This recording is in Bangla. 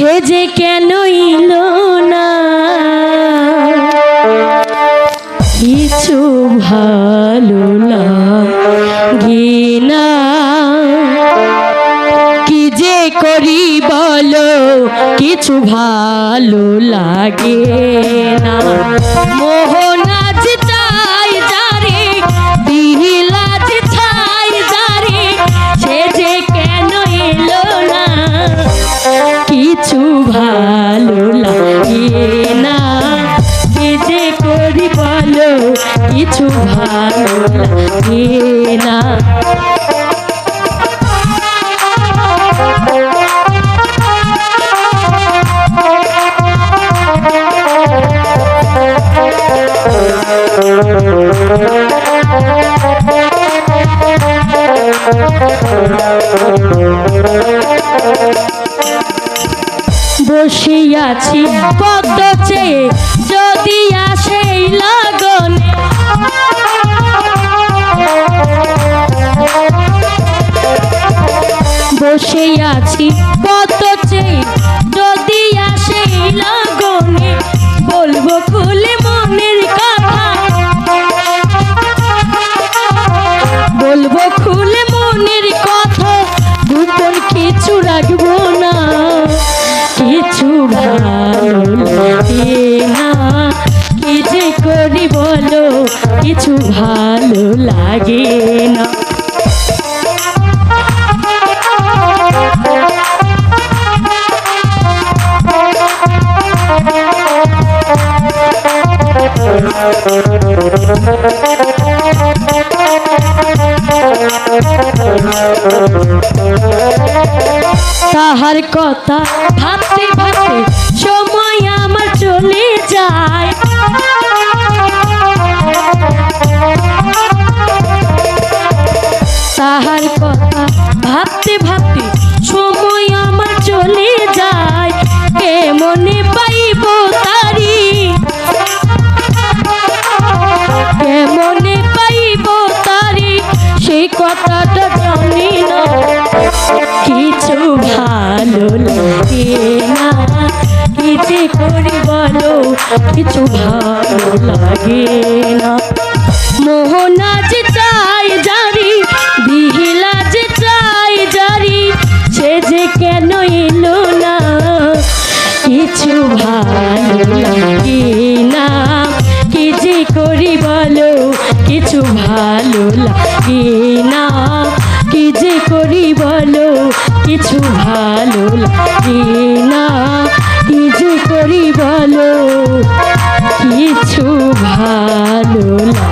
সে যে কেন ইলো না? কিছু ভালো না ঘৃণা কি যে করি বলো, কিছু ভালো লাগে না। মোহনাজ লাগে বসিয়াছি পদ্ম চেয়ে আছি। পদ্ম চেয়ে যদি আসে লগনে, বলব খুলে মনের কথা। বলব খুলে মনের কথা, গোপন কিছু রাখব না। কিছু ভালো কি যে করি বলো, কিছু ভালো লাগে না। তাহার কথা ভাবতে ভাবতে সময় আমার চলে যায়। তাহার কথা ভাবতে ভাবতে ভালো লাগে না। কি যে করি বলো, কিছু ভালো লাগে না। মোহনাজ চাই জারি বিহিলাজ চাই জারি, সে যে কেন এলো না? কিছু ভালো লাগে না। কি যে করি বলো, কিছু ভালো লাগে না। কি যে করি বলো? কিছু ভালো লাগে না। কি যে করি বলো? কিছু ভালো লাগে